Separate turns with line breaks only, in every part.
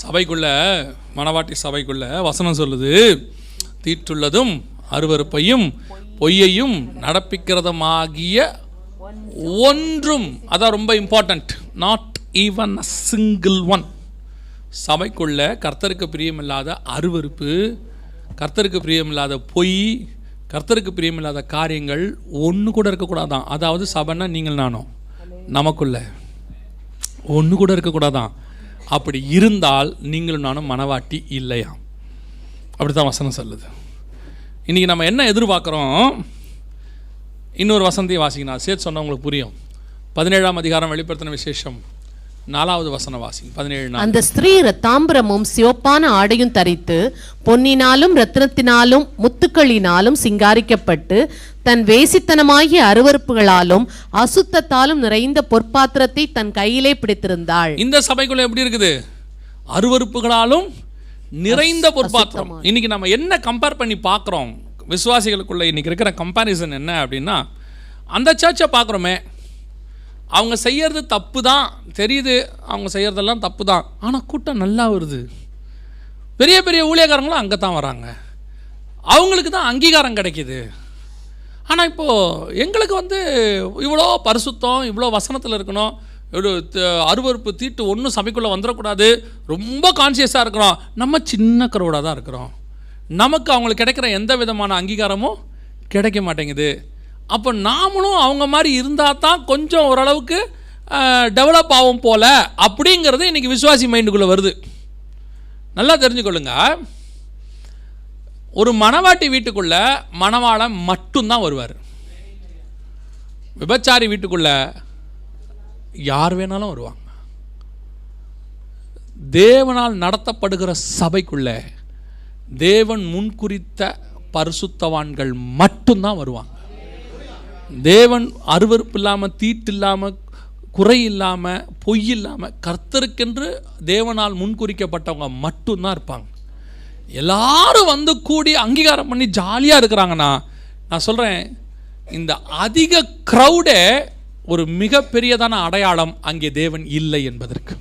சபைக்குள்ள மணவாட்டி சபைக்குள்ள வசனம் சொல்லுது. தீட்டுள்ளதும் அருவருப்பையும் பொய்யையும் நடப்பிக்கிறதுமாகிய ஒன்றும் அதான் ரொம்ப important not even a single one சபைக்குள்ள கர்த்தருக்கு பிரியமில்லாத அருவருப்பு கர்த்தருக்கு பிரியமில்லாத பொய் கர்த்தருக்கு பிரியமில்லாத காரியங்கள் ஒன்று கூட இருக்கக்கூடாதான். அதாவது சபைன்னா நீங்கள் நானும் நமக்குள்ள. ஒன்று கூட இருக்கக்கூடாதான். அப்படி இருந்தால் நீங்களும் நானும் மனவாட்டி இல்லையா? அப்படி தான் வசனம் சொல்லுது. இன்றைக்கி நம்ம என்ன எதிர்பார்க்குறோம்? இன்னொரு வசந்தியை வாசிக்கணும் சேர்த்து சொன்னால் உங்களுக்கு புரியும். பதினேழாம் அதிகாரம் வெளிப்படுத்தின விசேஷம். நாலாவது வசன வாசி பதினேழு
அந்த ஸ்திரீ தாம்பிரமும் சிவப்பான ஆடையும் தரித்து பொன்னினாலும் ரத்தினத்தினாலும் முத்துக்களினாலும் சிங்காரிக்கப்பட்டு தன் வேசித்தனமாகிய அருவருப்புகளாலும் அசுத்தத்தாலும் நிறைந்த பொற்பாத்திரத்தை தன் கையிலே பிடித்திருந்தாள்.
இந்த சபைக்குள்ள எப்படி இருக்குது? அருவருப்புகளாலும் நிறைந்த பொற்பாத்திரம். இன்னைக்கு நம்ம என்ன கம்பேர் பண்ணி பார்க்குறோம்? விசுவாசிகளுக்குள்ள இன்னைக்கு இருக்கிற கம்பேரிசன் என்ன அப்படின்னா அந்த சர்ச்சை பார்க்குறோமே அவங்க செய்கிறது தப்பு தான் தெரியுது அவங்க செய்கிறதெல்லாம் தப்பு தான் ஆனால் கூட்டம் நல்லா வருது. பெரிய பெரிய ஊழியக்காரங்களும் அங்கே தான் வராங்க. அவங்களுக்கு தான் அங்கீகாரம் கிடைக்கிது. ஆனால் இப்போது எங்களுக்கு வந்து இவ்வளோ பரிசுத்தம் இவ்வளோ வசனத்தில் இருக்கணும். இவ்வளோ அருவருப்பு தீட்டு ஒன்றும் சபைக்குள்ளே வந்துடக்கூடாது. ரொம்ப கான்சியஸாக இருக்கிறோம். நம்ம சின்ன கருவடாக தான் இருக்கிறோம். நமக்கு அவங்களுக்கு கிடைக்கிற எந்த விதமான அங்கீகாரமும் கிடைக்க மாட்டேங்குது. அப்போ நாமளும் அவங்க மாதிரி இருந்தால் தான் கொஞ்சம் ஓரளவுக்கு டெவலப் ஆகும் போல அப்படிங்கிறது இன்றைக்கி விசுவாசி மைண்டுக்குள்ளே வருது. நல்லா தெரிஞ்சுக்கொள்ளுங்க. ஒரு மணவாட்டி வீட்டுக்குள்ள மணவாளன் மட்டும்தான் வருவார். விபச்சாரி வீட்டுக்குள்ள யார் வேணாலும் வருவாங்க. தேவனால் நடத்தப்படுகிற சபைக்குள்ள தேவன் முன்குறித்த பரிசுத்தவான்கள் மட்டும்தான் வருவாங்க. தேவன் அருவருப்பு இல்லாமல் தீட்டு இல்லாமல் குறை இல்லாமல் பொய் இல்லாமல் கர்த்தருக்கென்று தேவனால் முன்குறிக்கப்பட்டவங்க மட்டும்தான் இருப்பாங்க. எல்லாரும் வந்து கூடி அங்கீகாரம் பண்ணி ஜாலியாக இருக்கிறாங்கன்னா நான் சொல்கிறேன் இந்த அதிக க்ரௌடே ஒரு மிகப்பெரியதான அடையாளம் அங்கே தேவன் இல்லை என்பதற்கு.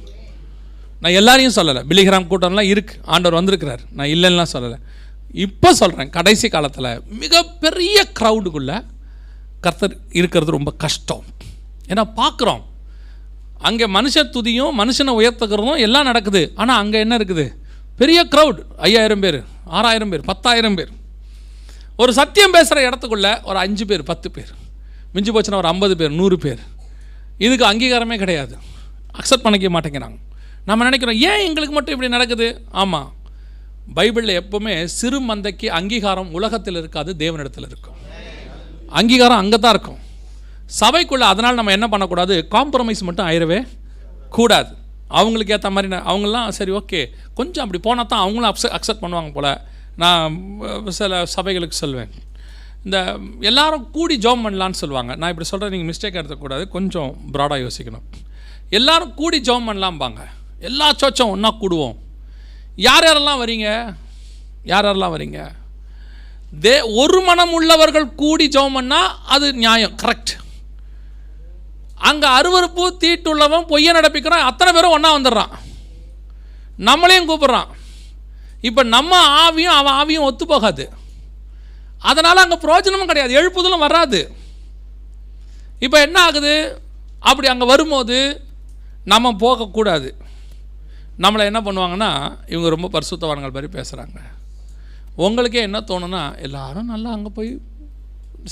நான் எல்லாரையும் சொல்லலை. பிலிகிராம் கூட்டம்லாம் இருக்குது ஆண்டவர் வந்திருக்கிறார். நான் இல்லைன்னுலாம் சொல்லலை. இப்போ சொல்கிறேன் கடைசி காலத்தில் மிகப்பெரிய க்ரௌடுக்குள்ளே கர்த்தர் இருக்கிறது ரொம்ப கஷ்டம். ஏன்னா பார்க்குறோம். அங்கே மனுஷ துதியும் மனுஷனை உயர்த்துக்கிறதும் எல்லாம் நடக்குது. ஆனால் அங்கே என்ன இருக்குது? பெரிய க்ரௌட் ஐயாயிரம் பேர் ஆறாயிரம் பேர் பத்தாயிரம் பேர். ஒரு சத்தியம் பேசுகிற இடத்துக்குள்ள ஒரு அஞ்சு பேர் பத்து பேர். மிஞ்சி போச்சுன்னா ஒரு ஐம்பது பேர் நூறு பேர். இதுக்கு அங்கீகாரமே கிடையாது. அக்செப்ட் பண்ணிக்க மாட்டேங்கிறாங்க. நம்ம நினைக்கிறோம் ஏன் எங்களுக்கு மட்டும் இப்படி நடக்குது? ஆமாம் பைபிளில் எப்போவுமே சிறு மந்தைக்கு அங்கீகாரம் உலகத்தில் இருக்காது தேவனிடத்தில் இருக்கும். அங்கீகாரம் அங்கே தான் இருக்கும். சபைக்குள்ளே அதனால் நம்ம என்ன பண்ணக்கூடாது? காம்ப்ரமைஸ் மட்டும் ஆயிடவே கூடாது. அவங்களுக்கு ஏற்ற மாதிரி நான் சரி ஓகே கொஞ்சம் அப்படி போனால் தான் அவங்களும் அப்ச அக்செப்ட் பண்ணுவாங்க போல். நான் சில சபைகளுக்கு சொல்வேன். இந்த எல்லாரும் கூடி ஜோம் பண்ணலான்னு சொல்லுவாங்க. நான் இப்படி சொல்கிறேன் நீங்கள் மிஸ்டேக் எடுத்துக்கூடாது கொஞ்சம் ப்ராடாக யோசிக்கணும். எல்லாரும் கூடி ஜோம் பண்ணலாம்பாங்க. எல்லா சோச்சும் ஒன்றா கூடுவோம். யார் யாரெல்லாம் வரீங்க? யார் யாரெல்லாம் வரீங்க? தே ஒரு மனம் உள்ளவர்கள் கூடி ஜெபம் அது நியாயம் கரெக்ட் அங்கே அருவருப்பு தீட்டுள்ளவன் பொய்யை நடப்பிக்கிறான் அத்தனை பேரும் ஒன்றா வந்துடுறான். நம்மளையும் கூப்பிட்றான். இப்போ நம்ம ஆவியும் அவன் ஆவியும் ஒத்து போகாது. அதனால் அங்கே பிரயோஜனமும் கிடையாது எழுப்புதலும் வராது. இப்போ என்ன ஆகுது? அப்படி அங்கே வரும்போது நம்ம போகக்கூடாது. நம்மளை என்ன பண்ணுவாங்கன்னா இவங்க ரொம்ப பரிசுத்தவான்கள் மாதிரி பேசுகிறாங்க உங்களுக்கே என்ன தோணுன்னா எல்லாரும் நல்லா அங்கே போய்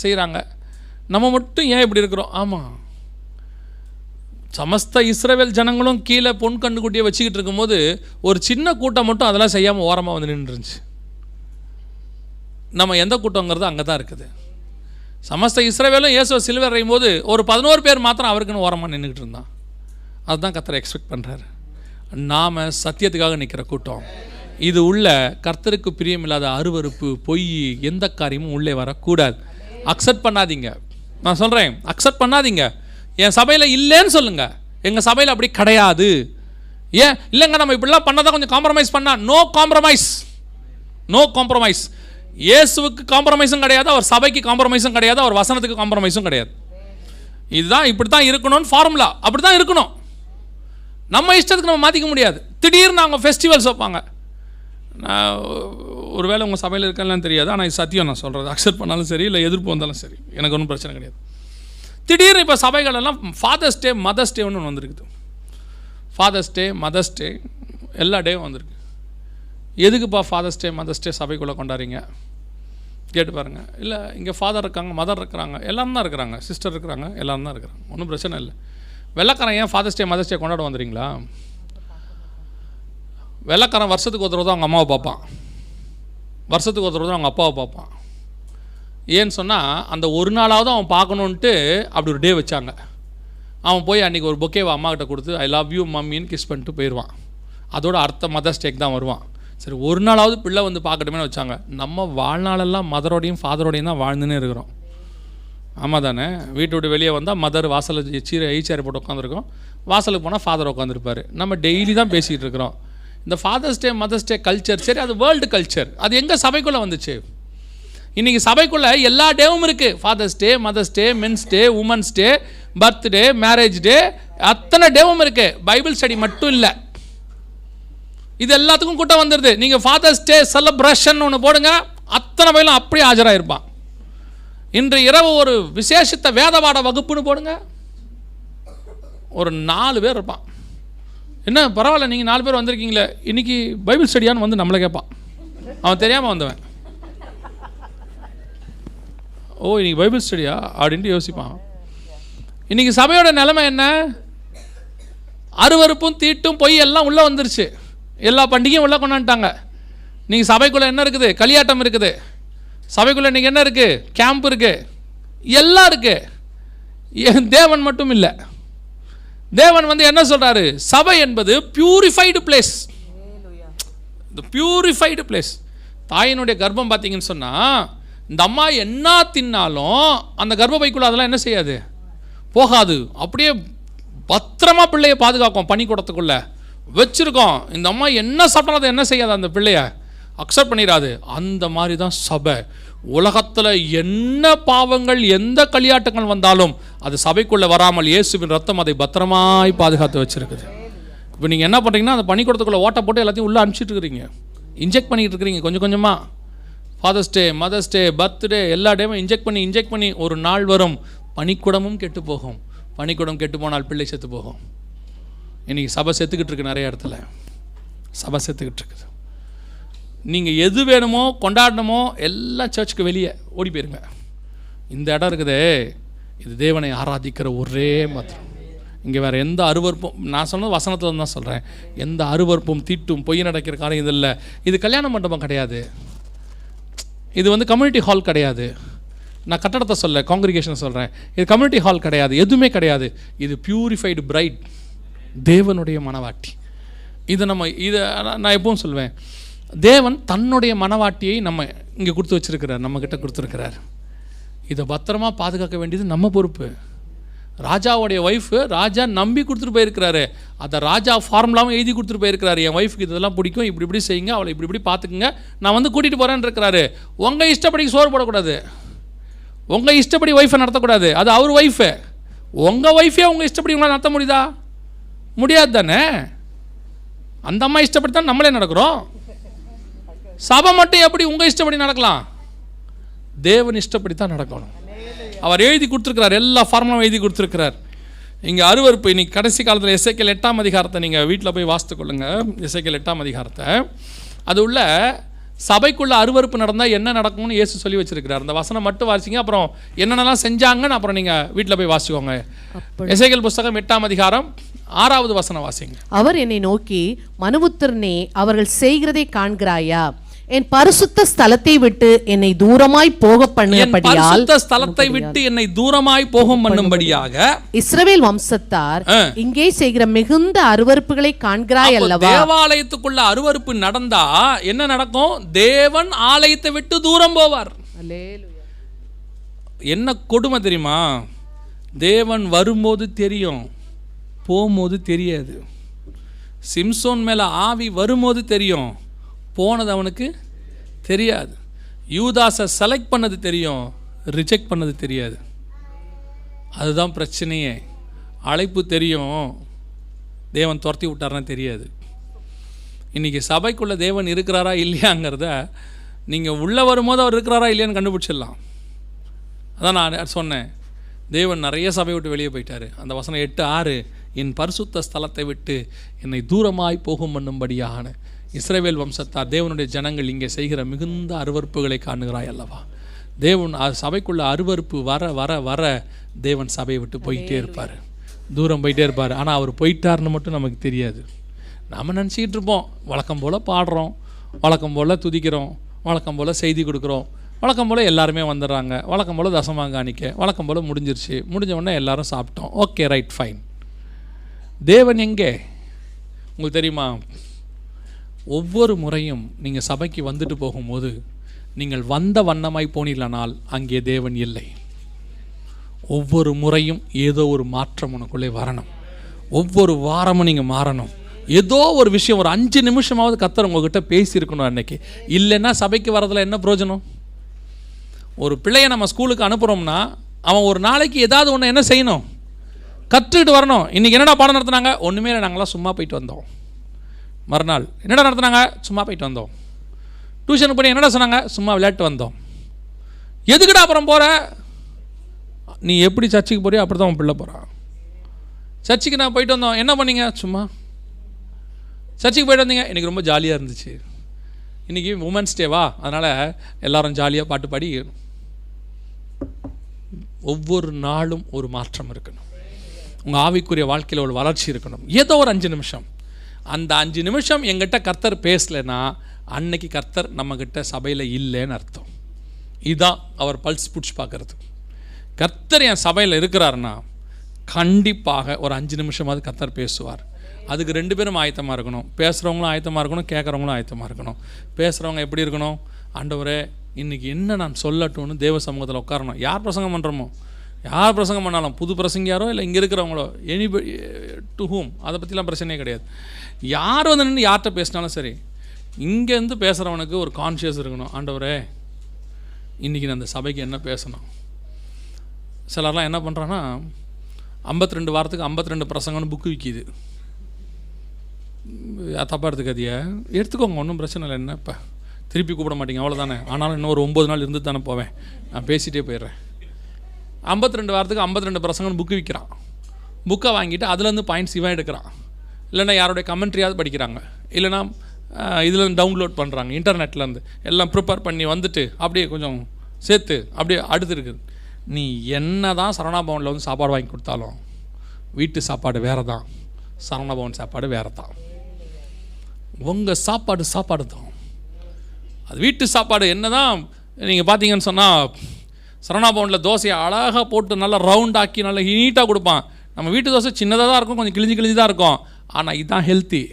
செய்கிறாங்க நம்ம மட்டும் ஏன் இப்படி இருக்கிறோம்? ஆமாம் சமஸ்த இஸ்ரேவேல் ஜனங்களும் கீழே பொன் கண்டுக்குட்டியை வச்சுக்கிட்டு இருக்கும்போது ஒரு சின்ன கூட்டம் மட்டும் அதெல்லாம் செய்யாமல் ஓரமாக வந்து நின்றுருந்துச்சு. நம்ம எந்த கூட்டங்கிறது அங்கே தான் இருக்குது. சமஸ்த இஸ்ரவேலும் இயேசுவை சிலுவர் அறையும் போது ஒரு பதினோரு பேர் மாத்திரம் அவருக்குன்னு ஓரமாக நின்றுக்கிட்டு இருந்தான். அதுதான் கத்தரை எக்ஸ்பெக்ட் பண்ணுறாரு நாம் சத்தியத்துக்காக நிற்கிற கூட்டம். இது உள்ள கர்த்தருக்கு பிரியமில்லாத அருவருப்பு பொய் எந்த காரியமும் உள்ளே வரக்கூடாது. அக்செப்ட் பண்ணாதீங்க. நான் சொல்கிறேன் அக்செப்ட் பண்ணாதீங்க. என் சபையில் இல்லைன்னு சொல்லுங்கள் எங்கள் சபையில் அப்படி கிடையாது. ஏன்? இல்லைங்க நம்ம இப்படிலாம் பண்ணாதான் கொஞ்சம் காம்ப்ரமைஸ் பண்ணால் நோ காம்ப்ரமைஸ் நோ காம்ப்ரமைஸ் இயேசுவுக்கு காம்ப்ரமைஸும் கிடையாது அவர் சபைக்கு காம்ப்ரமைஸும் கிடையாது அவர் வசனத்துக்கு காம்ப்ரமைஸும் கிடையாது. இதுதான் இப்படி தான் இருக்கணும்னு ஃபார்முலா அப்படி தான் இருக்கணும். நம்ம இஷ்டத்துக்கு நம்ம மாற்றிக்க முடியாது. திடீர்னு அவங்க ஃபெஸ்டிவல்ஸ் வைப்பாங்க. நான் ஒருவேளை உங்கள் சபையில் இருக்கலாம் தெரியாது ஆனால் இது சத்தியம் நான் சொல்கிறது அக்செப்ட் பண்ணாலும் சரி இல்லை எதிர்ப்பு வந்தாலும் சரி. எனக்கு ஒன்றும் பிரச்சனை கிடையாது. திடீர்னு இப்போ சபைகள் எல்லாம் ஃபாதர்ஸ் டே மதர்ஸ் டே ஒன்று வந்திருக்குது. ஃபாதர்ஸ் டே மதர்ஸ் டே எல்லா டேவும் வந்திருக்கு. எதுக்குப்பா ஃபாதர்ஸ் டே மதர்ஸ் டே சபைக்குள்ளே கொண்டாடுறீங்க? கேட்டு பாருங்கள் இல்லை இங்கே ஃபாதர் இருக்காங்க மதர் இருக்கிறாங்க எல்லாரும் தான் இருக்கிறாங்க. சிஸ்டர் இருக்கிறாங்க எல்லாரும் தான் இருக்கிறாங்க. ஒன்றும் பிரச்சனை இல்லை. வெள்ளக்காரன் ஏன் ஃபாதர்ஸ் டே மதர்ஸ் டே கொண்டாட வந்துடுறீங்களா வெள்ளக்காரன் வருஷத்துக்கு ஒரு தடவை தான் அவங்க அம்மாவை பார்ப்பான். வருஷத்துக்கு ஒரு தடவை தான் அவங்க அப்பாவை பார்ப்பான். ஏன்னு சொன்னால் அந்த ஒரு நாளாவது அவன் பார்க்கணுன்ட்டு அப்படி ஒரு டே வச்சாங்க. அவன் போய் அன்றைக்கி ஒரு பொக்கேவை அம்மாக்கிட்ட கொடுத்து ஐ லவ் யூ மம்மின்னு கிஸ் பண்ணிட்டு போயிடுவான். அதோட அடுத்த மதர்ஸ் டேக் தான் வருவான். சரி ஒரு நாளாவது பிள்ளை வந்து பார்க்கட்டுமே வச்சாங்க. நம்ம வாழ்நாளெல்லாம் மதரோடையும் ஃபாதரோடையும் தான் வாழ்ந்துன்னு இருக்கிறோம். ஆமாம் தானே? வீட்டை விட்டு வெளியே வந்தால் மதர் வாசலில் சீரை ஈச்சாரி போட்டு உட்காந்துருக்கோம் வாசலுக்கு போனால் ஃபாதர் உட்காந்துருப்பாரு நம்ம டெய்லி தான் பேசிகிட்டு இருக்கிறோம். இந்த father's day mother's day culture சரி அது வேர்ல்டு கல்ச்சர் அது எங்கே சபைக்குள்ளே வந்துச்சு? இன்றைக்கி சபைக்குள்ளே எல்லா டேவும் இருக்குது father's day mother's day men's day women's day birthday marriage day அத்தனை டேவும் இருக்குது பைபிள் ஸ்டடி மட்டும் இல்லை. இது எல்லாத்துக்கும் கூட்டம் வந்துடுது நீங்கள் ஃபாதர்ஸ் டே செலப்ரேஷன் ஒன்று போடுங்க அத்தனை பயிலும் அப்படியே ஆஜராயிருப்பான். இன்று இரவு ஒரு விசேஷித்த வேதவாட வகுப்புன்னு போடுங்க. ஒரு நாலு பேர் இருப்பான். என்ன பரவாயில்ல நீங்கள் நாலு பேர் வந்திருக்கீங்களே. இன்றைக்கி பைபிள் ஸ்டடியான்னு வந்து நம்மளை கேட்பான். அவன் தெரியாமல் வந்தவன். ஓ இன்னைக்கு பைபிள் ஸ்டடியா? அப்படின்ட்டு யோசிப்பான். இன்றைக்கி சபையோட நிலைமை என்ன? அருவருப்பும் தீட்டும் பொய் எல்லாம் உள்ளே வந்துருச்சு. எல்லா பண்டிகையும் உள்ளே கொண்டாந்துட்டாங்க. நீங்கள் சபைக்குள்ளே என்ன இருக்குது? களியாட்டம் இருக்குது. சபைக்குள்ளே இன்றைக்கி என்ன இருக்குது கேம்ப் இருக்குது எல்லாம் இருக்குது என் தேவன் மட்டும் இல்லை. தேவன் வந்து என்ன சொல்கிறாரு சபை என்பது பியூரிஃபைடு பிளேஸ் இந்த பியூரிஃபைடு பிளேஸ் தாயினுடைய கர்ப்பம் பார்த்தீங்கன்னு சொன்னால் இந்த அம்மா என்ன தின்னாலும் அந்த கர்ப்பப்பைக்குள்ளே அதெல்லாம் என்ன செய்யாது? போகாது. அப்படியே பத்திரமா பிள்ளையை பாதுகாக்கும் பனிக்கூடத்துக்குள்ள வச்சுருக்கோம். இந்த அம்மா என்ன சாப்பிட்டாலும் அதை என்ன செய்யாது அந்த பிள்ளைய? அக்செப்ட் பண்ணிடாது அந்த மாதிரி தான் சபை. உலகத்தில் என்ன பாவங்கள் எந்த களியாட்டங்கள் வந்தாலும் அது சபைக்குள்ளே வராமல் இயேசுவின் ரத்தம் அதை பத்திரமாய் பாதுகாத்து வச்சுருக்குது. இப்போ நீங்கள் என்ன பண்ணுறீங்கன்னா அந்த பனிக்கூடத்துக்குள்ளே ஓட்டை போட்டு எல்லாத்தையும் உள்ளே அனுப்பிச்சிட்டு இருக்கிறீங்க. இன்ஜெக்ட் பண்ணிட்டு இருக்கிறீங்க கொஞ்சம் கொஞ்சமாக father's day mother's day birthday எல்லா டேவும் இன்ஜெக்ட் பண்ணி இன்ஜெக்ட் பண்ணி ஒரு நாள் வரும் பனிக்குடமும் கெட்டு போகும். பனிக்குடம் கெட்டு போனால் பிள்ளை செத்து போகும். இன்றைக்கி சபை செத்துக்கிட்டு இருக்கு நிறைய இடத்துல. சபை செத்துக்கிட்டு இருக்குது. நீங்கள் எது வேணுமோ கொண்டாடணுமோ எல்லாம் சர்ச்சுக்கு வெளியே ஓடி போயிருங்க. இந்த இடம் இருக்குதே இது தேவனை ஆராதிக்கிற ஒரே மாத்திரம் இங்கே வேறு எந்த அருவருப்பும் நான் சொன்னது வசனத்தில் தான் சொல்கிறேன் எந்த அருவருப்பும் தீட்டும் பொய் நடக்கிற காரியம் இது இல்லை. இது கல்யாண மண்டபம் கிடையாது. இது வந்து கம்யூனிட்டி ஹால் கிடையாது. நான் கட்டடத்தை சொல்ல காங்கிரிகேஷன் சொல்கிறேன் இது கம்யூனிட்டி ஹால் கிடையாது. எதுவுமே கிடையாது. இது பியூரிஃபைடு பிரைட் தேவனுடைய மனவாட்டி. இதை நம்ம இதை நான் நான் எப்பவும் சொல்லுவேன் தேவன் தன்னுடைய மனவாட்டியை நம்ம இங்கே கொடுத்து வச்சிருக்கிறார் நம்மக்கிட்ட கொடுத்துருக்கிறார். இதை பத்திரமா பாதுகாக்க வேண்டியது நம்ம பொறுப்பு. ராஜாவுடைய ஒய்ஃபு ராஜா நம்பி கொடுத்துட்டு போயிருக்கிறாரு. அதை ராஜா ஃபார்முலாவும் எழுதி கொடுத்துட்டு போயிருக்கிறாரு. என் ஒய்ஃபுக்கு இதெல்லாம் பிடிக்கும் இப்படி இப்படி செய்யுங்க அவளை இப்படி இப்படி பார்த்துக்குங்க. நான் வந்து கூட்டிகிட்டு போகிறேன்னு இருக்கிறாரு. உங்கள் இஷ்டப்படி சோறு போடக்கூடாது. உங்கள் இஷ்டப்படி ஒய்ஃபை நடத்தக்கூடாது. அது அவர் ஒய்ஃபு உங்கள் ஒய்ஃபே உங்கள் இஷ்டப்படி உங்களால் நடத்த முடியுதா? முடியாது தானே? அந்த அம்மா இஷ்டப்படி தான் நம்மளே நடக்கிறோம். சபை மட்டும் எப்படி உங்கள் இஷ்டப்படி நடக்கலாம்? தேவன் இஷ்டப்படி தான் நடக்கணும். அவர் எழுதி கொடுத்துருக்கிறார் எல்லா ஃபார்முலாவும் எழுதி கொடுத்துருக்கிறார். இங்கே அருவருப்பு இன்னைக்கு கடைசி காலத்தில் எஸ்ஐக்கியல் எட்டாம் அதிகாரத்தை நீங்கள் வீட்டில் போய் வாசித்து கொள்ளுங்க. எஸ்ஐக்கியல் எட்டாம் அதிகாரத்தை. அது உள்ள சபைக்குள்ள அருவருப்பு நடந்தால் என்ன நடக்கும்னு இயேசு சொல்லி வச்சிருக்கிறார். அந்த வசனம் மட்டும் வாசிங்க அப்புறம் என்னென்னலாம் செஞ்சாங்கன்னு அப்புறம் நீங்கள் வீட்டில் போய் வாசிக்கோங்க. எஸ்ஐக்கியல் புஸ்தகம் எட்டாம் அதிகாரம் ஆறாவது வசனம் வாசிங்க.
அவர் என்னை நோக்கி மனுபுத்திரனே அவர்கள் செய்கிறதை காண்கிறாயா? என் பரிசுத்த ஸ்தலத்தை விட்டு என்னை தூரமாய் போக
பரிசுத்த ஸ்தலத்தை விட்டு என்னை தூரமாய் போகும் பண்ணும்படியாக
இஸ்ரவேல் வம்சத்தார். இங்கே செய்கிற மிகுந்த அருவருப்புகளை காண்கிறாய் அல்லவா?
தேவாலயத்துக்குள்ள அருவருப்பு நடந்தா என்ன நடக்கும்? தேவன் ஆலயத்தை விட்டு தூரம் போவார். என்ன கொடுமை தெரியுமா? தேவன் வரும்போது தெரியும் போகும்போது தெரியாது. சிம்சோன் மேலே ஆவி வரும்போது தெரியும். போனது அவனுக்கு தெரியாது. யூதாஸை செலக்ட் பண்ணது தெரியும் ரிஜெக்ட் பண்ணது தெரியாது. அதுதான் பிரச்சனையே. அழைப்பு தெரியும் தேவன் துரத்தி விட்டார்னா தெரியாது. இன்றைக்கி சபைக்குள்ளே தேவன் இருக்கிறாரா இல்லையாங்கிறத நீங்கள் உள்ளே வரும்போது அவர் இருக்கிறாரா இல்லையான்னு கண்டுபிடிச்சிடலாம். அதான் நான் சொன்னேன். தேவன் நிறைய சபை விட்டு வெளியே போயிட்டாரு. அந்த வசனம் எட்டு ஆறு என் பரிசுத்த ஸ்தலத்தை விட்டு என்னை தூரமாய் போகும் பண்ணும்படியான இஸ்ரவேல் வம்சத்தார் தேவனுடைய ஜனங்கள் இங்கே செய்கிற மிகுந்த அருவறுப்புகளை காணுகிறாய் அல்லவா? தேவன் சபைக்குள்ள அருவருப்பு வர வர வர தேவன் சபையை விட்டு போயிட்டே இருப்பார். தூரம் போயிட்டே இருப்பார். ஆனால் அவர் போயிட்டாருன்னு மட்டும் நமக்கு தெரியாது. நம்ம நினச்சிக்கிட்டு இருப்போம். வழக்கம் போல் பாடுறோம். வழக்கம் போல் துதிக்கிறோம். வழக்கம் போல் செய்தி கொடுக்குறோம். வழக்கம் போல் எல்லாருமே வந்துடுறாங்க. வழக்கம் போல் தசமாக காணிக்க. வழக்கம் போல் முடிஞ்சிருச்சு. முடிஞ்ச உடனே எல்லாரும் சாப்பிட்டோம். Okay right fine. தேவன் எங்கே? உங்களுக்கு தெரியுமா? ஒவ்வொரு முறையும் நீங்கள் சபைக்கு வந்துட்டு போகும்போது நீங்கள் வந்த வண்ணமாய் போனீர்களானால் அங்கே தேவன் இல்லை. ஒவ்வொரு முறையும் ஏதோ ஒரு மாற்றம் உனக்குள்ளே வரணும். ஒவ்வொரு வாரமும் நீங்கள் மாறணும். ஏதோ ஒரு விஷயம் ஒரு அஞ்சு நிமிஷமாவது கத்தர் உங்ககிட்ட பேசியிருக்கணும் அன்னைக்கு. இல்லைன்னா சபைக்கு வரதில் என்ன பிரயோஜனம்? ஒரு பிள்ளையை நம்ம ஸ்கூலுக்கு அனுப்புகிறோம்னா அவன் ஒரு நாளைக்கு ஏதாவது ஒன்று என்ன செய்யணும்? கற்றுக்கிட்டு வரணும். இன்றைக்கி என்னடா பாடம் நடத்துனாங்க? ஒன்றுமே நாங்களாம் சும்மா போயிட்டு வந்தோம். மறுநாள் என்னடா நடத்துனாங்க? சும்மா போயிட்டு வந்தோம். டியூஷனுக்கு போய் என்னடா சொன்னாங்க? சும்மா விளையாட்டு வந்தோம். எதுக்குடா அப்புறம் போகிற நீ எப்படி சர்ச்சுக்கு போறியோ அப்படி தான் உன் பிள்ளை போகிறான் சர்ச்சுக்கு நான் போயிட்டு வந்தோம். என்ன பண்ணீங்க? சும்மா. சர்ச்சுக்கு போயிட்டு வந்தீங்க. எனக்கு ரொம்ப ஜாலியாக இருந்துச்சு. இன்றைக்கி உமன்ஸ் டேவா அதனால் எல்லோரும் ஜாலியாக பாட்டு பாடி ஒவ்வொரு நாளும் ஒரு மாற்றம் இருக்கணும். உங்கள் ஆவிக்குரிய வாழ்க்கையில் ஒரு வளர்ச்சி இருக்கணும். ஏதோ ஒரு அஞ்சு நிமிஷம். அந்த அஞ்சு நிமிஷம் எங்கிட்ட கர்த்தர் பேசலைன்னா அன்னைக்கு கர்த்தர் நம்மக்கிட்ட சபையில் இல்லைன்னு அர்த்தம். இதுதான் அவர் பல்ஸ் பிடிச்சி பார்க்குறது. கர்த்தர் என் சபையில் இருக்கிறாருன்னா கண்டிப்பாக ஒரு அஞ்சு நிமிஷமாவது கர்த்தர் பேசுவார். அதுக்கு ரெண்டு பேரும் ஆயத்தமாக இருக்கணும். பேசுகிறவங்களும் ஆயத்தமாக இருக்கணும் கேட்குறவங்களும் ஆயத்தமாக இருக்கணும். பேசுகிறவங்க எப்படி இருக்கணும்? ஆண்டவரே இன்றைக்கி என்ன நான் சொல்லட்டும்னு தேவ சமூகத்தில் உட்காரணும். யார் பிரசங்கம் பண்ணுறோமோ யார் பிரசங்கம் பண்ணாலும் புது பிரசங்கியாரோ இல்லை இங்கே இருக்கிறவங்களோ எனி டு ஹூம் அதை பற்றிலாம் பிரச்சனையே கிடையாது. யார் வந்து நின்று யார்கிட்ட பேசினாலும் சரி இங்கேருந்து பேசுகிறவனுக்கு ஒரு கான்ஷியஸ் இருக்கணும். ஆண்டவரே இன்றைக்கி நான் அந்த சபைக்கு என்ன பேசணும்? சிலர்லாம் என்ன பண்ணுறான்னா 52 ரெண்டு வாரத்துக்கு 52 ரெண்டு பிரசங்கம்னு புக்கு விற்கிது தப்பாக எடுத்துக்காதிய எடுத்துக்கோங்க ஒன்றும் பிரச்சனை இல்லை. என்ன இப்போ? திருப்பி கூப்பிட மாட்டீங்க அவ்வளோதானே ஆனாலும் இன்னும் ஒரு ஒம்பது நாள் இருந்து தானே போவேன். நான் பேசிகிட்டே போயிடுறேன். 52 ரெண்டு வாரத்துக்கு 52 ரெண்டு பிரசங்கம்னு புக்கு விற்கிறான் புக்கை வாங்கிட்டு அதுலேருந்து பாயிண்ட்ஸ் இவன் எடுக்கிறான். இல்லைனா யாருடைய கமெண்ட்ரியாவது படிக்கிறாங்க. இல்லைன்னா இதுலேருந்து டவுன்லோட் பண்ணுறாங்க இன்டர்நெட்லேருந்து எல்லாம் ப்ரிப்பேர் பண்ணி வந்துட்டு அப்படியே கொஞ்சம் சேர்த்து அப்படியே அடுத்து இருக்குது. நீ என்ன தான் சரணாபவனில் வந்து சாப்பாடு வாங்கி கொடுத்தாலும் வீட்டு சாப்பாடு வேறு தான் சரணபவன் சாப்பாடு வேறு தான் உங்கள் சாப்பாடு சாப்பாடு தான். அது வீட்டு சாப்பாடு என்ன தான் நீங்கள் பார்த்தீங்கன்னு சொன்னால் சரணாபவனில் தோசையை அழகாக போட்டு நல்லா ரவுண்ட் ஆக்கி நல்லா நீட்டாக கொடுப்பான். நம்ம வீட்டு தோசை சின்னதாக தான் இருக்கும் கொஞ்சம் கிழிஞ்சு கிழிஞ்சு தான் இருக்கும். ஆனால் இதுதான் ஹெல்த்தி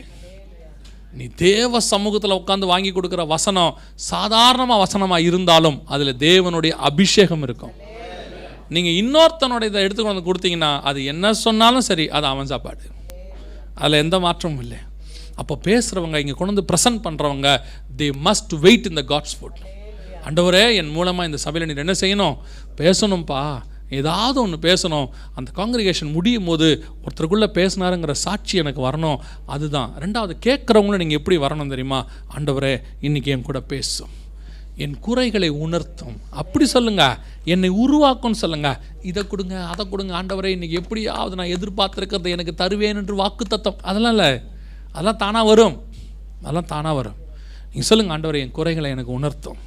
நீ தேவ சமூகத்தில் உட்காந்து வாங்கி கொடுக்குற வசனம் சாதாரணமாக வசனமாக இருந்தாலும் அதில் தேவனுடைய அபிஷேகம் இருக்கும். நீங்கள் இன்னொருத்தனுடைய இதை எடுத்துக்கொண்டு வந்து கொடுத்தீங்கன்னா அது என்ன சொன்னாலும் சரி அது அவன் சாப்பாடு. அதில் எந்த மாற்றமும் இல்லை. அப்போ பேசுகிறவங்க இங்கே கொண்டு வந்து ப்ரெசன்ட் பண்ணுறவங்க தே மஸ்ட் வெயிட் இந்த காட்ஸ் ஃபுட் அண்டவரே என் மூலமாக இந்த சபையில் நீ என்ன செய்யணும்? பேசணும்ப்பா ஏதாவது ஒன்று பேசணும். அந்த காங்கிரிகேஷன் முடியும் போது ஒருத்தருக்குள்ளே பேசினாருங்கிற சாட்சி எனக்கு வரணும். அதுதான். ரெண்டாவது கேட்குறவங்களும் நீங்கள் எப்படி வரணும் தெரியுமா? ஆண்டவரே இன்றைக்கி என் கூட பேசும். என் குறைகளை உணர்த்தும். அப்படி சொல்லுங்கள் என்னை உருவாக்கும்னு சொல்லுங்கள் இதை கொடுங்க அதை கொடுங்க. ஆண்டவரே இன்னைக்கு எப்படியாவது நான் எதிர்பார்த்துருக்கிறத எனக்கு தருவேன் என்று வாக்கு தத்தம் அதெல்லாம் இல்லை. அதெல்லாம் தானாக வரும். அதெல்லாம் தானாக வரும். நீங்கள் சொல்லுங்கள் ஆண்டவரே என் குறைகளை எனக்கு உணர்த்தும்.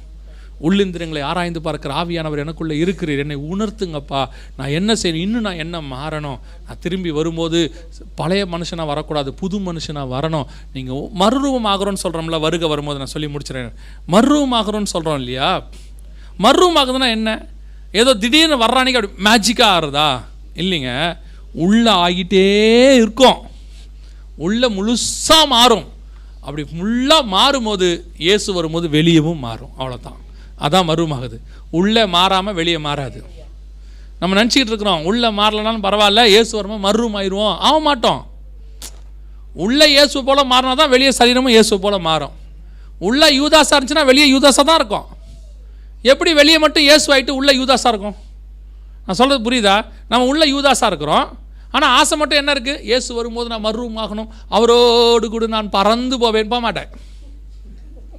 உள்ளிந்திரங்களை ஆராய்ந்து பார்க்கிற ஆவியானவர் எனக்குள்ளே இருக்கிறீர். என்னை உணர்த்துங்கப்பா. நான் என்ன செய்யணும்? இன்னும் நான் என்ன மாறணும்? நான் திரும்பி வரும்போது பழைய மனுஷனாக வரக்கூடாது புது மனுஷனாக வரணும். நீங்கள் மறுரூபம் ஆகிறோன்னு சொல்கிறோம்ல வருக வரும்போது நான் சொல்லி முடிச்சிடுறேன். மறுரூபம் ஆகிறோன்னு சொல்கிறோம் இல்லையா? மறுரூபம் ஆகுதுன்னா என்ன? ஏதோ திடீர்னு வர்றானிக்கு அப்படி மேஜிக்காக ஆறுதா? இல்லைங்க. உள்ளே ஆகிட்டே இருக்கும். உள்ளே முழுசாக மாறும். அப்படி ஃபுல்லாக மாறும்போது இயேசு வரும்போது வெளியவும் மாறும். அவ்வளோதான் அதான் மருவமாகுது. உள்ளே மாறாமல் வெளியே மாறாது. நம்ம நினச்சிக்கிட்டு இருக்கிறோம் உள்ளே மாறலனாலும் பரவாயில்ல இயேசு வரும்போது மருவம் ஆயிடுவோம் ஆக மாட்டோம். உள்ளே இயேசு போல் மாறினா தான் வெளியே சரீரமும் இயேசு போல் மாறும். உள்ளே யூதாஸாக இருந்துச்சுன்னா வெளியே யூதாஸாக தான் இருக்கும். எப்படி வெளியே மட்டும் இயேசு ஆகிட்டு உள்ளே யூதாஸாக இருக்கும்? நான் சொல்கிறது புரியுதா? நம்ம உள்ளே யூதாஸாக இருக்கிறோம். ஆனால் ஆசை மட்டும் என்ன இருக்குது இயேசு வரும்போது நான் மறுரூபம் ஆகணும் அவரோடு கூட நான் பறந்து போவேன். போக மாட்டேன்.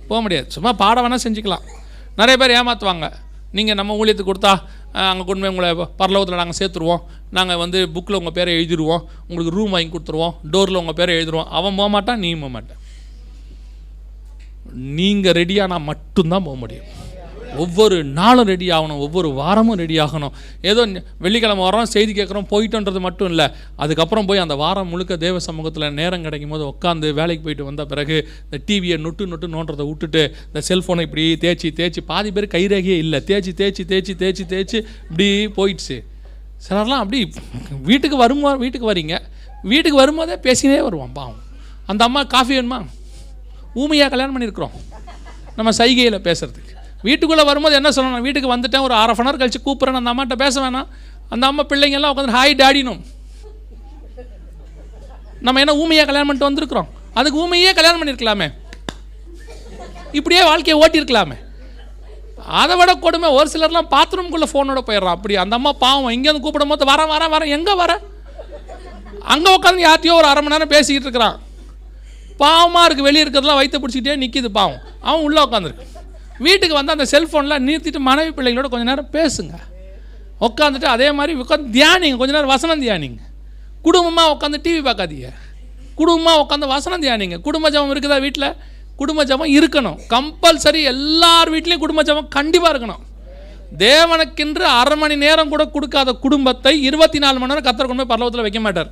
போக முடியாது. சும்மா பாட வேணால் செஞ்சுக்கலாம். நிறைய பேர் ஏமாற்றுவாங்க நீங்கள் நம்ம ஊழியத்துக்கு கொடுத்தா அங்கே கொண்டு போய் உங்களை பரலோகத்தில் நாங்கள் சேர்த்துருவோம். நாங்கள் வந்து புக்கில் உங்கள் பேரை எழுதிடுவோம் உங்களுக்கு ரூம் வாங்கி கொடுத்துருவோம். டோரில் உங்கள் பேரை எழுதிடுவோம் அவன் போக மாட்டான் நீ போக மாட்டேன் நீங்கள் ரெடியானா மட்டும்தான் போக முடியும். ஒவ்வொரு நாளும் ரெடி ஆகணும் ஒவ்வொரு வாரமும் ரெடி ஆகணும். ஏதோ வெள்ளிக்கிழமை வரோம் செய்தி கேட்குறோம் போயிட்டோன்றது மட்டும் இல்லை. அதுக்கப்புறம் போய் அந்த வாரம் முழுக்க தேவ சமூகத்தில் நேரம் கிடைக்கும் போது உட்காந்து வேலைக்கு போயிட்டு வந்த பிறகு இந்த டிவியை நொட்டு நொட்டு நோன்றதை விட்டுட்டு இந்த செல்ஃபோனை இப்படி தேய்ச்சி தேய்ச்சி பாதி பேர் கைரேகையே இல்லை. தேய்ச்சி தேய்ச்சி தேய்ச்சி தேய்ச்சி தேய்ச்சி இப்படி போயிடுச்சு. சிலர்லாம் அப்படி வீட்டுக்கு வரும்போது வீட்டுக்கு வரீங்க. வீட்டுக்கு வரும்போதே பேசினே வருவான் பாவம். அந்த அம்மா காஃபி வேணுமா? ஊமையாக கல்யாணம் பண்ணியிருக்கிறோம். நம்ம சைகையில் பேசுகிறதுக்கு வீட்டுக்குள்ளே வரும்போது என்ன சொல்லணும்? வீட்டுக்கு வந்துட்டேன் ஒரு அரை ஹவர் கழிச்சு கூப்பிட்றேன் அந்த அம்மாட்ட பேச வேணாம். அந்த அம்மா பிள்ளைங்கெல்லாம் உட்காந்து ஹாய் டாடினும் நம்ம என்ன ஊமையாக கல்யாணம் பண்ணிட்டு வந்திருக்கிறோம்? அதுக்கு ஊமையே கல்யாணம் பண்ணியிருக்கலாமே. இப்படியே வாழ்க்கையை ஓட்டியிருக்கலாமே. அதை விட கொடுமை ஒரு சிலர்லாம் பாத்ரூம்குள்ளே ஃபோனோட போயிடுறான். அப்படி அந்த அம்மா பாவம் இங்கேருந்து கூப்பிடும் போது வரேன் வரேன் வரேன் எங்கே வர? அங்கே உட்காந்து யார்த்தையோ ஒரு அரை மணி நேரம் பேசிக்கிட்டு இருக்கிறான். பாவமாக இருக்குது வெளியே இருக்கிறதெல்லாம் வயிற்று பிடிச்சிக்கிட்டே நிற்கிது பாவம். அவன் உள்ளே உட்காந்துருக்கு வீட்டுக்கு வந்து அந்த செல்ஃபோனில் நிறுத்திட்டு மனைவி பிள்ளைங்களோட கொஞ்ச நேரம் பேசுங்க. உட்காந்துட்டு அதே மாதிரி உட்காந்து தியானிங்க. கொஞ்ச நேரம் வசனம் தியானிங்க. குடும்பமாக உட்காந்து டிவி பார்க்காதீங்க. குடும்பமாக உட்காந்து வசனம் தியானிங்க. குடும்ப ஜபம் இருக்குதா வீட்டில் குடும்ப ஜபம் இருக்கணும். கம்பல்சரி எல்லார் வீட்லேயும் குடும்ப ஜபம் கண்டிப்பாக இருக்கணும். தேவனுக்கென்று அரை மணி நேரம் கூட கொடுக்காத குடும்பத்தை இருபத்தி நாலு மணி நேரம் கத்தர் கொண்டு போய் பரலோகத்தில் வைக்க மாட்டார்.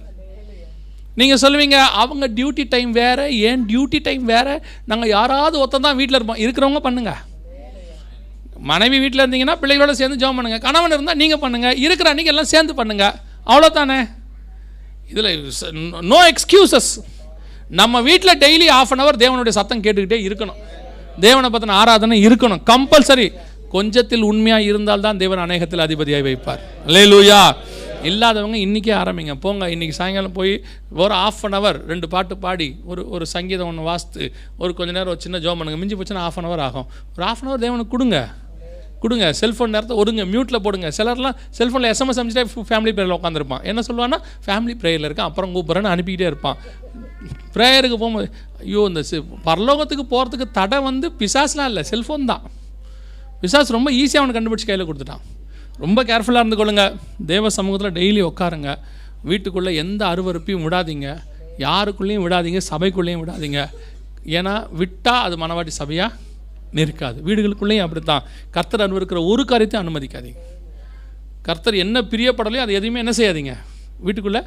நீங்கள் சொல்லுவீங்க அவங்க டியூட்டி டைம் வேறு. ஏன் டியூட்டி டைம் வேறு? நாங்கள் யாராவது ஒருத்தன் தான் வீட்டில் இருப்போம். இருக்கிறவங்க பண்ணுங்கள் மனைவி வீட்டில் இருந்தீங்கன்னா பிள்ளைகளோட சேர்ந்து ஜோம் பண்ணுங்க. கணவன் இருந்தால் நீங்கள் பண்ணுங்க. இருக்கிற அன்னைக்கு எல்லாம் சேர்ந்து பண்ணுங்க. அவ்வளோதானே இதில் நோ எக்ஸ்கியூசஸ் நம்ம வீட்டில் டெய்லி ஆஃப் அன் அவர் தேவனுடைய சத்தம் கேட்டுக்கிட்டே இருக்கணும். தேவனை பற்றின ஆராதனை இருக்கணும். கம்பல்சரி கொஞ்சத்தில் உண்மையாக இருந்தால்தான் தேவன் அநேகத்தில் அதிபதியாக வைப்பார். லேலூயா இல்லாதவங்க இன்றைக்கே ஆரம்பிங்க. போங்க இன்றைக்கி சாயங்காலம் போய் ஒரு ஆஃப் அன் அவர் ரெண்டு பாட்டு பாடி ஒரு ஒரு சங்கீதம் ஒன்று வாசித்து ஒரு கொஞ்ச நேரம் ஒரு சின்ன ஜோம் பண்ணுங்க. மிஞ்சி போச்சுன்னா ஆஃப் அன் அவர் ஆகும். ஒரு ஆஃப் அன் அவர் தேவனுக்கு கொடுங்க. கொடுங்க செல்ஃபோன் நேரத்தை ஒருங்க மியூட்டில் போடுங்க. சிலர்லாம் செல்ஃபோனில் எஸ்எம்எஸ் அனுப்பிச்சிட்டே ஃபேமிலி ப்ரேயரில் உட்காந்துருப்பான் என்ன சொல்லுவான்னா ஃபேமிலி ப்ரேயரில் இருக்கான் அப்புறம் கூப்பிட்றேன்னு அனுப்பிக்கிட்டே இருப்பான். ப்ரேயருக்கு போகும்போது ஐயோ இந்த பரலோகத்துக்கு போகிறதுக்கு தடை வந்து பிசாஸ்லாம் இல்லை செல்ஃபோன் தான். பிசாஸ் ரொம்ப ஈஸியாக அவனை கண்டுபிடிச்சி கையில் கொடுத்துட்டான். ரொம்ப கேர்ஃபுல்லாக இருந்து கொள்ளுங்க. தேவ சமூகத்தில் டெய்லி உட்காருங்க வீட்டுக்குள்ளே எந்த அருவருப்பையும் விடாதீங்க. யாருக்குள்ளேயும் விடாதீங்க சபைக்குள்ளேயும் விடாதீங்க. ஏன்னா விட்டால் அது மனவாட்டி சபையாக நிற்காது. வீடுகளுக்குள்ளேயும் அப்படி தான் கர்த்தர் அனுபவிக்கிற ஒரு காரியத்தையும் அனுமதிக்காதீங்க. கர்த்தர் என்ன பிரியப்படலையோ அது எதையுமே என்ன செய்யாதீங்க. வீட்டுக்குள்ளே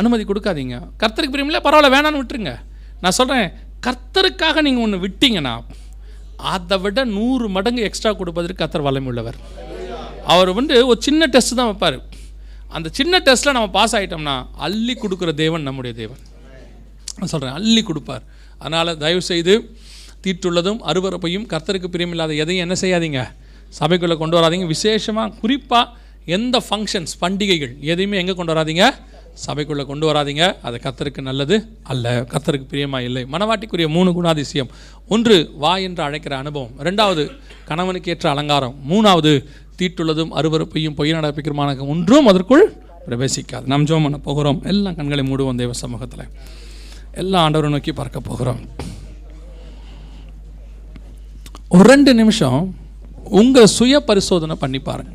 அனுமதி கொடுக்காதீங்க. கர்த்தருக்கு பிரியமில்ல பரவாயில்ல வேணான்னு விட்டுருங்க. நான் சொல்கிறேன் கர்த்தருக்காக நீங்கள் ஒன்று விட்டீங்கன்னா அதை விட நூறு மடங்கு எக்ஸ்ட்ரா கொடுப்பதற்கு கர்த்தர் வல்லமை உள்ளவர் அவர் வந்து ஒரு சின்ன டெஸ்ட் தான் வைப்பார். அந்த சின்ன டெஸ்ட்டில் நம்ம பாஸ் ஆகிட்டோம்னா அள்ளி கொடுக்குற தேவன் நம்முடைய தேவன். நான் சொல்கிறேன் அள்ளி கொடுப்பார். அதனால் தயவு செய்து தீட்டுள்ளதும் அருவருப்பையும் கர்த்தருக்கு பிரியமில்லாத எதையும் என்ன செய்யாதீங்க? சபைக்குள்ளே கொண்டு வராதீங்க. விசேஷமாக குறிப்பாக எந்த ஃபங்க்ஷன்ஸ் பண்டிகைகள் எதையுமே எங்கே கொண்டு வராதீங்க? சபைக்குள்ளே கொண்டு வராதீங்க. அது கத்தருக்கு நல்லது அல்ல. கர்த்தருக்கு பிரியமாக இல்லை. மனவாட்டிக்குரிய மூணு குணாதிசயம். ஒன்று வா என்று அழைக்கிற அனுபவம். ரெண்டாவது கணவனுக்கு ஏற்ற அலங்காரம். மூணாவது தீட்டுள்ளதும் அருவருப்பையும் பொய் நடப்பிக்கிறமான ஒன்றும் அதற்குள் பிரவேசிக்காது. நாம் ஜோம் பண்ண போகிறோம். எல்லாம் கண்களை மூடுவோம் தெய்வ சமூகத்தில். எல்லாம் ஆண்டவரை நோக்கி பார்க்க போகிறோம். ஒரு ரெண்டு நிமிஷம் உங்கள் சுய பரிசோதனை பண்ணி பாருங்க.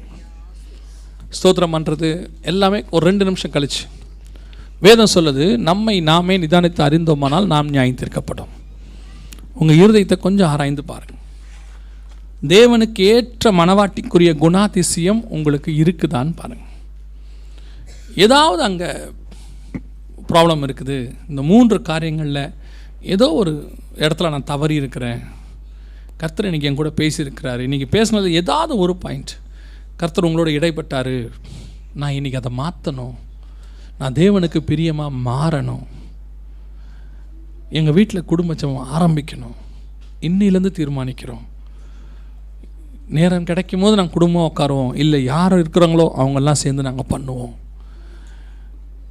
ஸ்தோத்திரம் பண்ணுறது எல்லாமே ஒரு ரெண்டு நிமிஷம் கழிச்சு. வேதம் சொல்லுது நம்மை நாமே நிதானித்து அறிந்தோமானால் நாம் நியாயம் தீர்க்கப்படும் உங்கள் இருதயத்தை கொஞ்சம் ஆராய்ந்து பாருங்க. தேவனுக்கு ஏற்ற மனவாட்டிக்குரிய குணாதிசயம் உங்களுக்கு இருக்குதான்னு பாருங்கள் ஏதாவது அங்கே ப்ராப்ளம் இருக்குது. இந்த மூன்று காரியங்களில் ஏதோ ஒரு இடத்துல நான் தவறி இருக்கிறேன் கர்த்தர் இன்றைக்கி என் கூட பேசியிருக்கிறாரு. இன்றைக்கி பேசினது ஏதாவது ஒரு பாயிண்ட் கர்த்தர் உங்களோட இடைப்பட்டார். நான் இன்றைக்கி அதை மாற்றணும் நான் தேவனுக்கு பிரியமாக மாறணும். எங்கள் வீட்டில் குடும்பச்சம் ஆரம்பிக்கணும். இன்னிலேருந்து தீர்மானிக்கிறோம். நேரம் கிடைக்கும் போது நாங்கள் குடும்பம் உட்காருவோம். இல்லை யார் இருக்கிறாங்களோ அவங்கெல்லாம் சேர்ந்து நாங்கள் பண்ணுவோம்.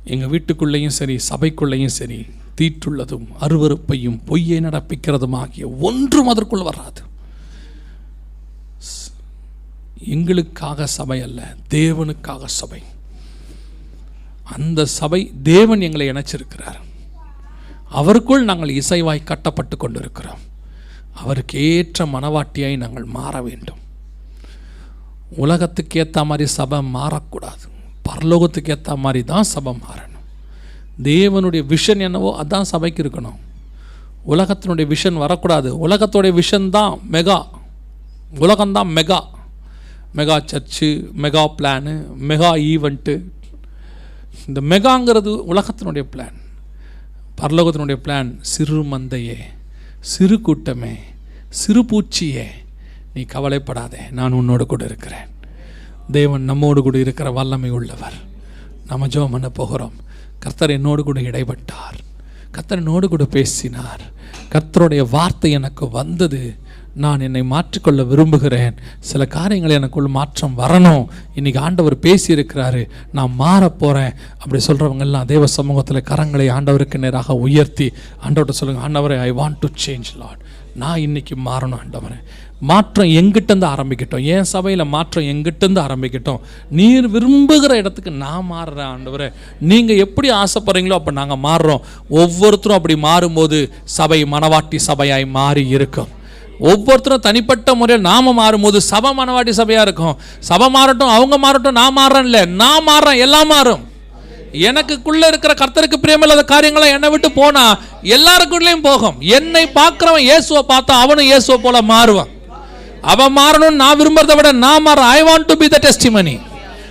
எங்கள் வீட்டுக்குள்ளேயும் சரி சபைக்குள்ளேயும் சரி தீட்டுள்ளதும் அருவருப்பையும் பொய்யை நடப்பிக்கிறதும் ஆகிய ஒன்றும் அதற்குள் வராது. எங்களுக்காக சபை அல்ல தேவனுக்காக சபை. அந்த சபை தேவன் எங்களை இணைச்சிருக்கிறார். அவருக்குள் நாங்கள் இசைவாய் கட்டப்பட்டு கொண்டிருக்கிறோம். அவருக்கு ஏற்ற மனவாட்டியாய் நாங்கள் மாற வேண்டும். உலகத்துக்கு ஏற்ற மாதிரி சபை மாறக்கூடாது. பரலோகத்துக்கு ஏற்ற மாதிரி தான் சபை மாறணும். தேவனுடைய விஷன் என்னவோ அதான் சபைக்கு இருக்கணும். உலகத்தினுடைய விஷன் வரக்கூடாது. உலகத்தோடைய விஷன் தான் மெகா உலகம்தான் mega mega church mega plan mega event இந்த மெகாங்கிறது உலகத்தினுடைய பிளான் பரலோகத்தினுடைய பிளான் சிறு மந்தையே சிறு கூட்டமே சிறு பூச்சியே நீ கவலைப்படாதே நான் உன்னோடு கூட இருக்கிறேன். தேவன் நம்மோடு கூட இருக்கிற வல்லமை உள்ளவர். நம்ம ஜோம் பண்ண போகிறோம். கர்த்தர் என்னோடு கூட இடைப்பட்டார். கர்த்தர் என்னோடு கூட பேசினார். கர்த்தருடைய வார்த்தை எனக்கு வந்தது. நான் என்னை மாற்றிக்கொள்ள விரும்புகிறேன். சில காரியங்கள் எனக்குள் மாற்றம் வரணும். இன்னைக்கு ஆண்டவர் பேசியிருக்கிறாரு. நான் மாற போகிறேன் அப்படி சொல்கிறவங்க எல்லாம் தேவ சமூகத்தில் கரங்களை ஆண்டவருக்கு நேராக உயர்த்தி ஆண்டவர்கிட்ட சொல்லுங்கள் ஆண்டவரே I want to change Lord நான் இன்னைக்கு மாறணும் ஆண்டவரே. மாற்றம் எங்கிட்டேருந்து ஆரம்பிக்கட்டும். என் சபையில் மாற்றம் எங்கிட்டேருந்து ஆரம்பிக்கட்டும். நீர் விரும்புகிற இடத்துக்கு நான் மாறுறேன் ஆண்டவரே. நீங்கள் எப்படி ஆசைப்படுறீங்களோ அப்போ நாங்கள் மாறுறோம். ஒவ்வொருத்தரும் அப்படி மாறும்போது சபை மனவாட்டி சபையாய் மாறி இருக்கும். ஒவ்வொருத்தரும் தனிப்பட்ட முறையில் நாம் மாறும்போது சபை மனவாட்டி சபையாக இருக்கும். சபை மாறட்டும் அவங்க மாறட்டும் நான் மாறுறேன் நான் மாறுறேன் எல்லாம் மாறும். எனக்குள்ளே இருக்கிற கர்த்தருக்கு பிரியமில்லாத காரியங்களை என்னை விட்டு போனால் எல்லாருக்குள்ளேயும் போகும். என்னை பார்க்குறவன் இயேசுவை பார்த்தா அவனும் இயேசுவை போல மாறுவான். அவன் மாறணும்னு நான் விரும்புறதை விட நான் மாற I want to be the testimony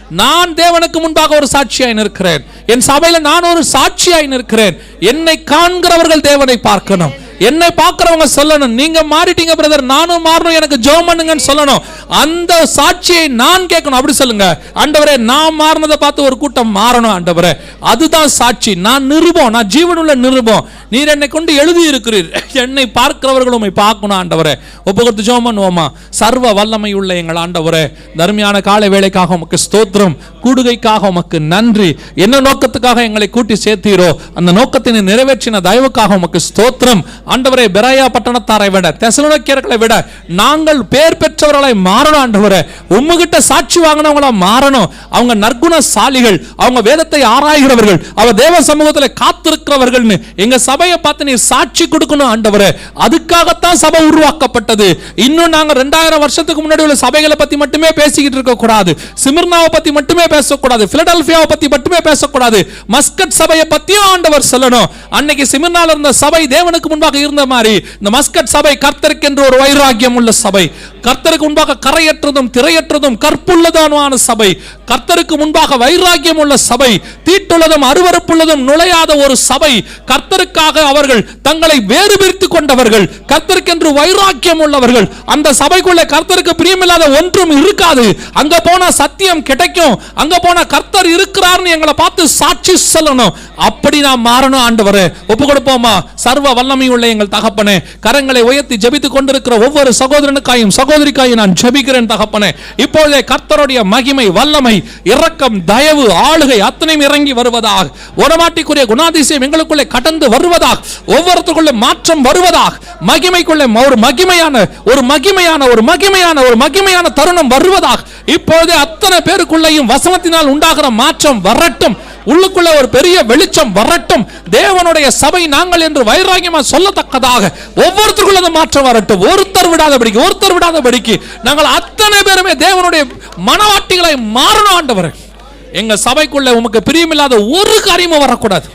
நான் தேவனுக்கு முன்பாக ஒரு சாட்சியாய் நிற்கிறேன். என் சபையில நான் ஒரு சாட்சியாய் நிற்கிறேன். என்னை காண்கிறவர்கள் தேவனை பார்க்கணும். என்னை பார்க்கிறவங்க சொல்லணும். நீங்க மாறிட்டீங்க பிரதர் நானும் மாறணும். எனக்கு ஜோம் பண்ணுங்கன்னு சொல்லணும். அந்த சாட்சியை நான் கேட்கணும். அப்படி சொல்லுங்க. ஆண்டவரே நான் மாறினதை பார்த்து ஒரு கூட்டம் மாறணும் ஆண்டவரே. அதுதான் சாட்சி. நான் நிருபம் நான் ஜீவனுள்ள நிருபம். நீர் என்னை கொண்டு எழுதி இருக்கிறீர் என்னை பார்க்கிறவர்கள் உண்மை பார்க்கணும் ஆண்டவரே. ஒப்புக்கொடுத்து ஜோம் பண்ணுவோமா? சர்வ வல்லமை உள்ள எங்கள் ஆண்டவரே தர்மியான காலை வேலைக்காக உமக்கு ஸ்தோத்திரம் கூடுகைக்காக உமக்கு நன்றி. என்ன நோக்கத்துக்காக எங்களை கூட்டி சேர்த்தீரோ அந்த நோக்கத்தினை நிறைவேற்றின தயவுக்காக உமக்கு ஸ்தோத்திரம். ஆண்டவரே பெராயா பட்டணத்தாரை விட தெசலோக்கியர்களை விட நாங்கள் பேர் பெற்றவர்களை மாறணும் ஆண்டவரே உம்முகிட்ட சாட்சி வாங்கினவங்களா மாறணும். அவங்க நற்குணசாலிகள் அவங்க வேதத்தை ஆராய்கிறவர்கள் அவ தேவ சமூகத்தில் காத்திருக்கிறவர்கள்னு எங்க சபையை பார்த்து நீ சாட்சி கொடுக்கணும் ஆண்டவரே. அதுக்காகத்தான் சபை உருவாக்கப்பட்டது. இன்னும் நாங்க ரெண்டாயிரம் வருஷத்துக்கு முன்னாடி உள்ள சபைகளை பத்தி மட்டுமே பேசிக்கிட்டு இருக்க கூடாது. சிமிர்னாவை பத்தி மட்டுமே பேசக்கூடாது. பிலடல்பியாவை பத்தி மட்டுமே பேசக்கூடாது. மஸ்கட் சபையை பத்தியும் ஆண்டவர் சொல்லணும். அன்னைக்கு சிமிர்னால இருந்த சபை தேவனுக்கு முன்பாக இருந்த மாதிரி இந்த மஸ்கட் சபை கர்த்தருக்கு என்று ஒரு வைராக்கியம் உள்ள சபை. கர்த்தருக்கு முன்பாக கரையற்றதும் திரையற்றதும் கற்புள்ளதான சபை. கர்த்தருக்கு முன்பாக வைராக்கியம் உள்ள சபை தீட்டுள்ளதும் அருவறுப்புள்ளதும் நுழையாத ஒரு சபை. கர்த்தருக்காக அவர்கள் தங்களை வேறு பிரித்து கொண்டவர்கள் கர்த்தருக்கென்று வைராக்கியம் உள்ளவர்கள் அந்த சபைக்குள்ள கர்த்தருக்கு பிரியமில்லாத ஒன்றும் இருக்காது. அங்க போனா சத்தியம் கிடைக்கும். அங்க போனா கர்த்தர் இருக்கிறார்னு எங்களை பார்த்து சாட்சி சொல்லணும். அப்படி நான் மாறணும் ஆண்டவரே. ஒப்பு கொடுப்போமா? சர்வ வல்லமை உள்ள எங்கள் தகப்பனே. கரங்களை உயர்த்தி ஜெபித்துக் கொண்டிருக்கிற ஒவ்வொரு சகோதரனுக்காயும் சகோதரிக்காயும் நான் ஜபிக்கிறேன் தகப்பனே. இப்பொழுதே கர்த்தருடைய மகிமை வல்லமை இரக்கம் தயவு ஆளுகை அத்தனையும் இறங்கி வருவதாக. உடமாட்டிக்குரிய குணாதிசயம் எங்களுக்குள்ளே கடந்து வருவதாக. ஒவ்வொருத்தருக்குள்ளே மாற்றம் வருவதாக. மகிமைக்குள்ளே ஒரு மகிமையான ஒரு மகிமையான ஒரு மகிமையான ஒரு மகிமையான தருணம் வருவதாக. இப்பொழுதே அத்தனை பேருக்குள்ளேயும் வசனத்தினால் உண்டாகிற மாற்றம் வரட்டும். உள்ளுக்குள்ள ஒரு பெரிய வெளிச்சம் வரட்டும். தேவனுடைய சபை நாங்கள் என்று வைராகியமா சொல்லத்தக்கதாக. ஒவ்வொருத்தருக்குள்ள மாற்றம் வரட்டும். ஒருத்தர் விடாதபடிக்கு ஒருத்தர் விடாதபடிக்கு நாங்கள் அத்தனை பேருமே தேவனுடைய மனவாட்டிகளை மாறணும் ஆண்டவர். எங்க சபைக்குள்ள உமக்கு பிரியமில்லாத ஒரு காரியமும் வரக்கூடாது.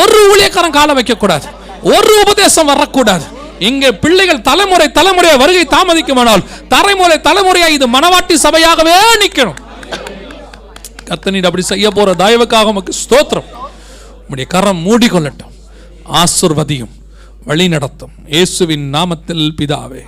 ஒரு ஊழியக்காரன் காலம் வைக்கக்கூடாது. ஒரு உபதேசம் வரக்கூடாது. இங்கே பிள்ளைகள் தலைமுறை தலைமுறையா வருகை தாமதிக்குமானால் தலைமுறை தலைமுறையா இது மனவாட்டி சபையாகவே நிக்கணும் கர்த்தனீர் அப்படி செய்ய போற தயவுக்காக உமக்கு ஸ்தோத்திரம். உடைய கரம் மூடிக்கொள்ளட்டும். ஆசிர்வதியும் வழி நடத்தும் இயேசுவின் நாமத்தில் பிதாவே.